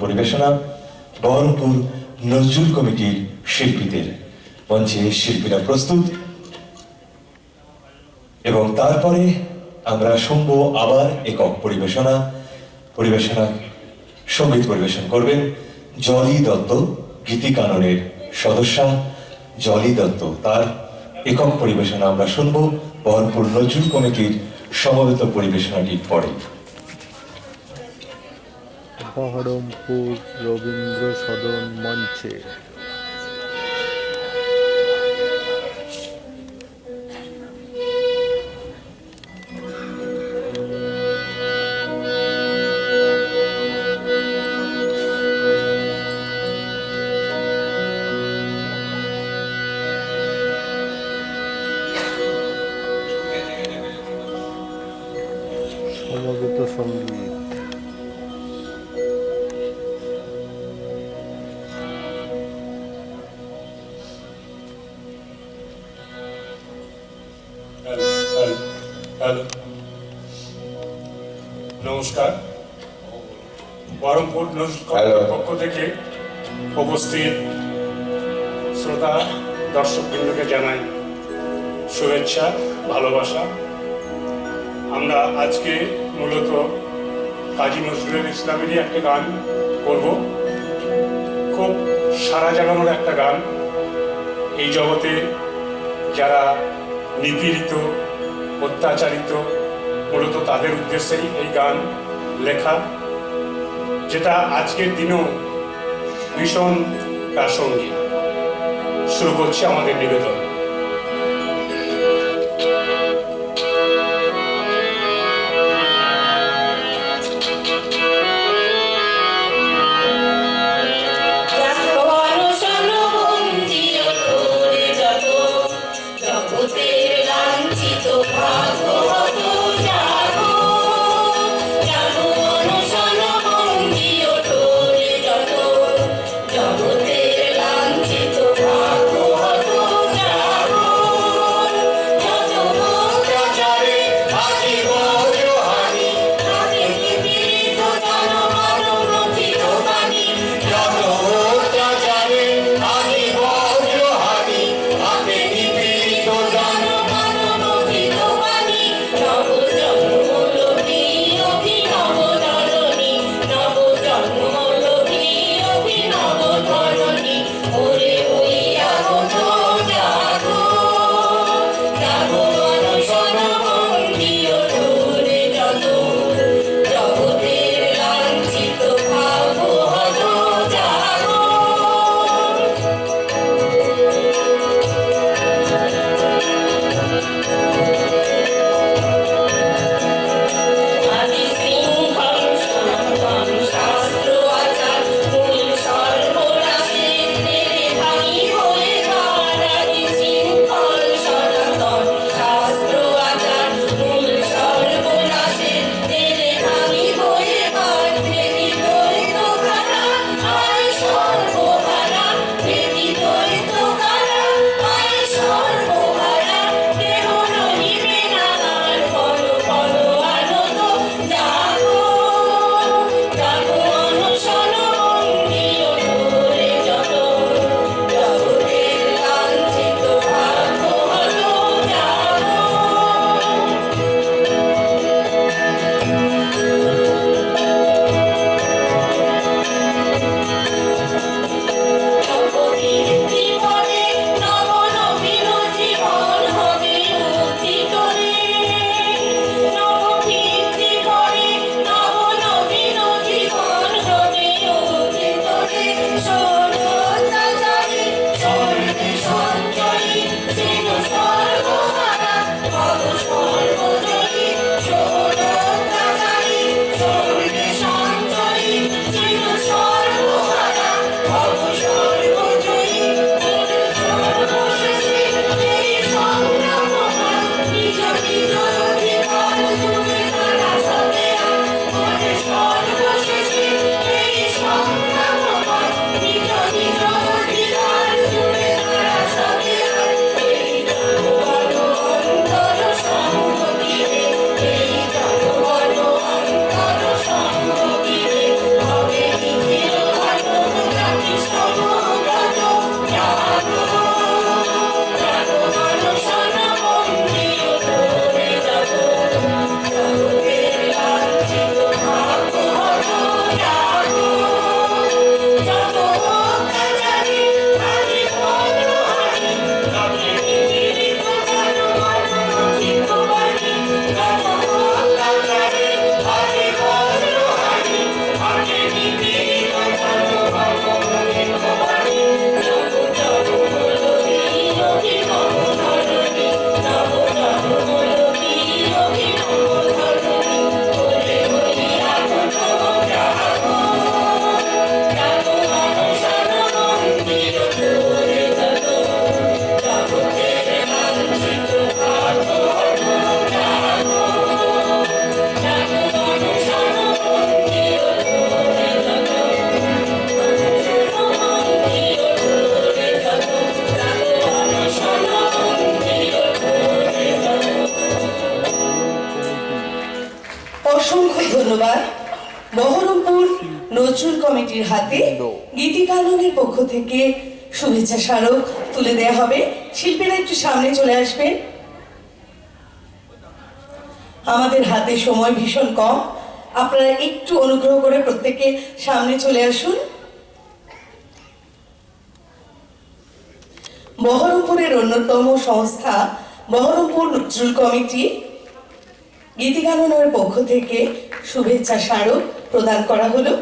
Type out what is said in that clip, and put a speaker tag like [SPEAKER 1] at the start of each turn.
[SPEAKER 1] পরিবেশনা বহরমপুর নজরুল কমিটির শিল্পীদের। মঞ্চে শিল্পীরা প্রস্তুত। এবং তারপরে আমরা শুনব আবার একক পরিবেশনা। পরিবেশনা, সংগীত পরিবেশন করবেন জলি দত্ত গীতিকাননের সদস্যা। জলি দত্ত, তার একক পরিবেশনা আমরা শুনব বহরমপুর নজরুল কমিটির সমবেত পরিবেশনাটির পরে।
[SPEAKER 2] বহরমপুর রবীন্দ্র সদন মঞ্চে। সমবেত সংগীত
[SPEAKER 3] হ্যালো নমস্কার। বহরমপুর পক্ষ থেকে উপস্থিত শ্রোতা দর্শকবৃন্দকে জানাই শুভেচ্ছা ভালোবাসা। আমরা আজকে মূলত কাজী নজরুল ইসলামেরই একটা গান করব। খুব সারা জাগানোর একটা গান। এই জগতে যারা নিপীড়িত অত্যাচারিত, মূলত তাদের উদ্দেশ্যেই এই গান লেখা, যেটা আজকের দিনেও ভীষণ প্রাসঙ্গিক। শুরু করছি আমাদের নিবেদন।
[SPEAKER 4] বঞ্চিত করে যত
[SPEAKER 5] ধন্যবাদ বহরমপুর নজরুল কমিটির হাতে গীতিকাননের পক্ষ থেকে শুভেচ্ছা স্মারক তুলে দেওয়া হবে। শিল্পীরা একটু সামনে চলে আসবেন। আমাদের হাতে সময় ভীষণ কম। আপনারা একটু অনুগ্রহ করে প্রত্যেকে সামনে চলে আসুন। বহরমপুরের অন্যতম সংস্থা বহরমপুর নজরুল কমিটি গীতিকাননের পক্ষ থেকে শুভেচ্ছা স্মারক প্রদান করা হলো।